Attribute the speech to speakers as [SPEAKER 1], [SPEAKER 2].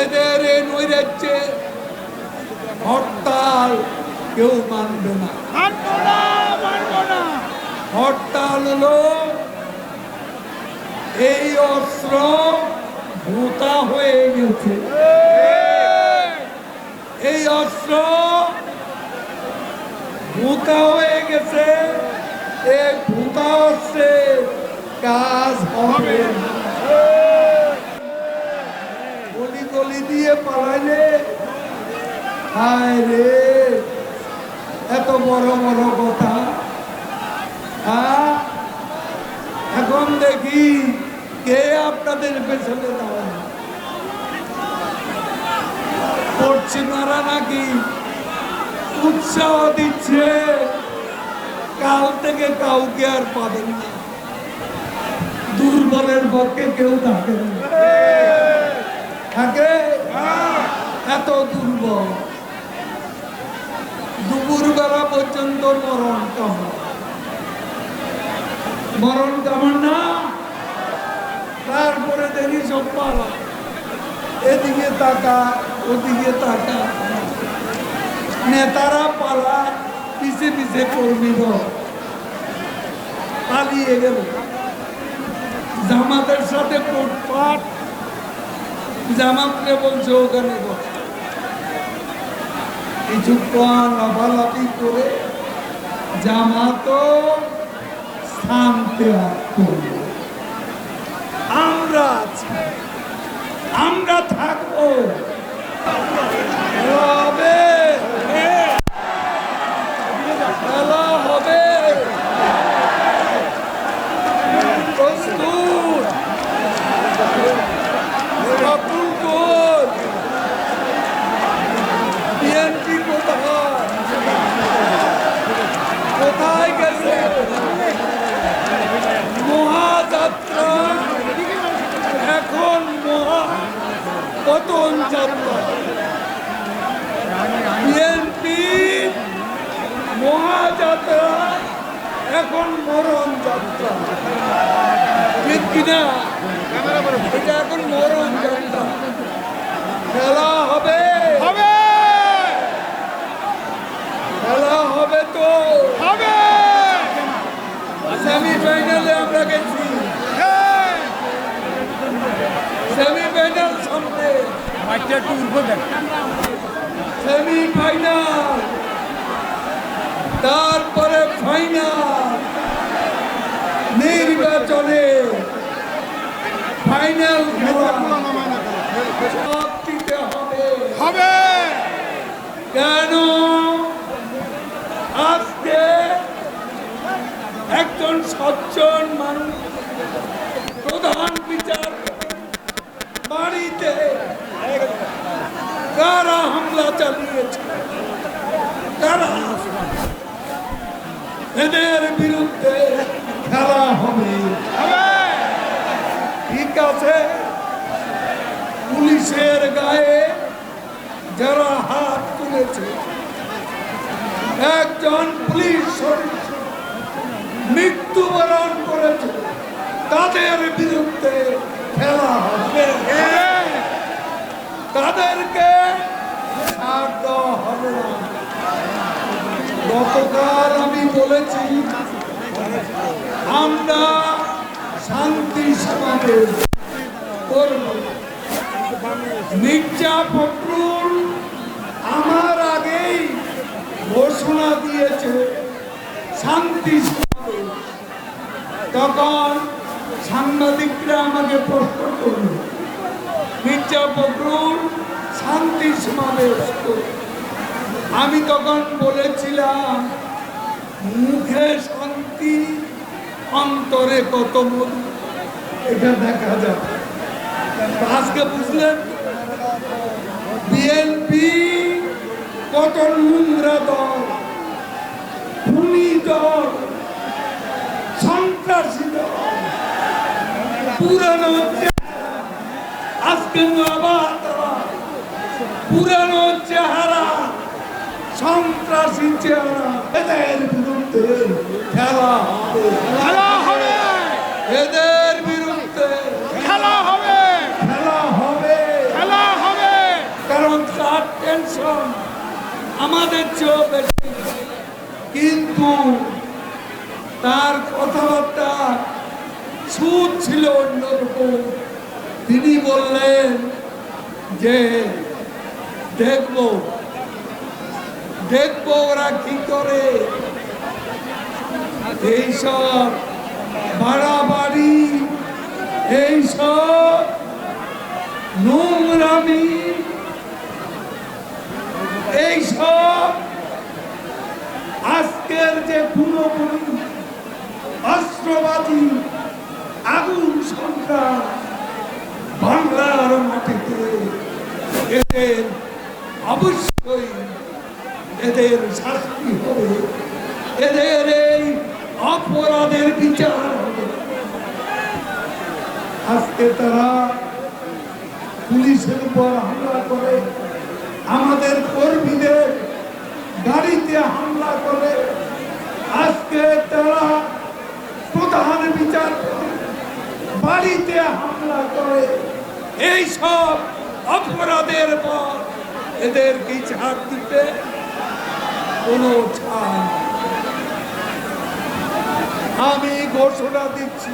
[SPEAKER 1] এদের নৈরাজ্যে হরতাল কেউ মানবো না। হরতাল হলো এই অস্ত্র ভূতা হয়ে গেছে। এই অস্ত্র ভূতা হয়ে গেছে এই ভূতা অস্ত্রে কাজ হবে না গলি গলি দিয়ে পালাইলে? হায় রে এত বড় বড় কথা। হ্যাঁ? এখন দেখি কে আপনাদের পেছনে দাঁড়ায়? পশ্চিমারা নাকি উৎসাহ দিচ্ছে? কাল থেকে কাউকে আর পাবেন না। দুর্বলের পক্ষে কেউ থাকে না। থাকে? এত দুর্বল। দুপুরবেলা পর্যন্ত মরণ কামনা। মরণ কামন। না তারপরে দেখি সব পালা। এদিকে তাকা, ওদিকে তাকা। নেতারা পালা, পিছে পিছে কর্মীরা পালিয়ে গেল। জামাতের সাথে পোটপাট জামাতকে বলছে, ওখানে বস। কিছুক্ষণ লাফালাফি করে জামাতো শান্তি লাভ করল আমরা আছি আমরা থাকব খেলা হবে খেলা হবে প্রস্তুত আব্দুল কোচ বিএনপি কোথায় কোথায় গেছে মহাযাত্রা এখন মহা পতন যাত্রা। বিএনপি মহাযাত্রা এখন মরণ যাত্রা। ঠিক কিনা? এটা এখন মরণ যাত্রা। খেলা হবে।
[SPEAKER 2] হবে!
[SPEAKER 1] খেলা হবে তো।
[SPEAKER 2] হবে
[SPEAKER 1] সেমিফাইনালে আমরা গেছি
[SPEAKER 2] হ্যাঁ।
[SPEAKER 1] সেমিফাইনাল সামনে
[SPEAKER 2] উঠবো
[SPEAKER 1] সেমিফাইনাল তারপরে ফাইনাল নির্বাচনে ফাইনাল হবে।
[SPEAKER 2] হবে।
[SPEAKER 1] কেন? আজকে একজন সজ্জন মানুষ প্রধান বিচার বাড়িতে কারা হামলা এদের বিরুদ্ধে খেলা হবে। ঠিক আছে। পুলিশের গায়ে যারা হাত তুলেছে, একজন পুলিশ সদস্য মৃত্যুবরণ করেছে, তাদের বিরুদ্ধে খেলা হবে। তাদেরকে দেওয়া হবে না। গতকাল আমি বলেছি, আমরা শান্তি সমাবেশ করব মির্জা ফখরুল আমার আগেই ঘোষণা দিয়েছে, শান্তি তখন সাংবাদিকরা আমাকে প্রশ্ন করল, মির্জা ফখরুল শান্তি সমাবেশ। আমি তখন বলেছিলাম, মুখে শান্তি, অন্তরে কত মধু? এটা দেখা যাবে আজকে বুঝলেন? বিএনপি কত নোংরা দল খুনি দল, সন্ত্রাসী দল, পুরানো আজকে আবার পুরানো চেহারা সন্ত্রাসী চেহারা এদের বিরুদ্ধে খেলা হবে।
[SPEAKER 2] খেলা হবে।
[SPEAKER 1] এদের বিরুদ্ধে
[SPEAKER 2] খেলা হবে।
[SPEAKER 1] খেলা হবে।
[SPEAKER 2] খেলা
[SPEAKER 1] হবে। কারণ তার টেনশন আমাদের চেয়েও বেশি। কিন্তু তার কথাবার্তা সুদ ছিল অন্যরকম। তিনি বললেন যে দেখব। দেখব ওরা কি করে। এইসব বাড়াবাড়ি এইসব নোংরামি এইসব আজকের যে পুরোপুরি অস্ত্রবাদী আগুন সন্ত্রাস, বাংলার মাটিতে এদের অবশ্যই এদের শাস্তি হবে। এদের এই অপরাধের বিচার হবে। আজকে তারা পুলিশের উপর হামলা করে আমাদের কর্মীদের গাড়িতে হামলা করে আজকে তারা প্রধান বিচারপতি বাড়িতে হামলা করে এই সব অপরাধের পর এদের কি ছাড় দিতে কোনো ছাড় আমি ঘোষণা দিচ্ছি।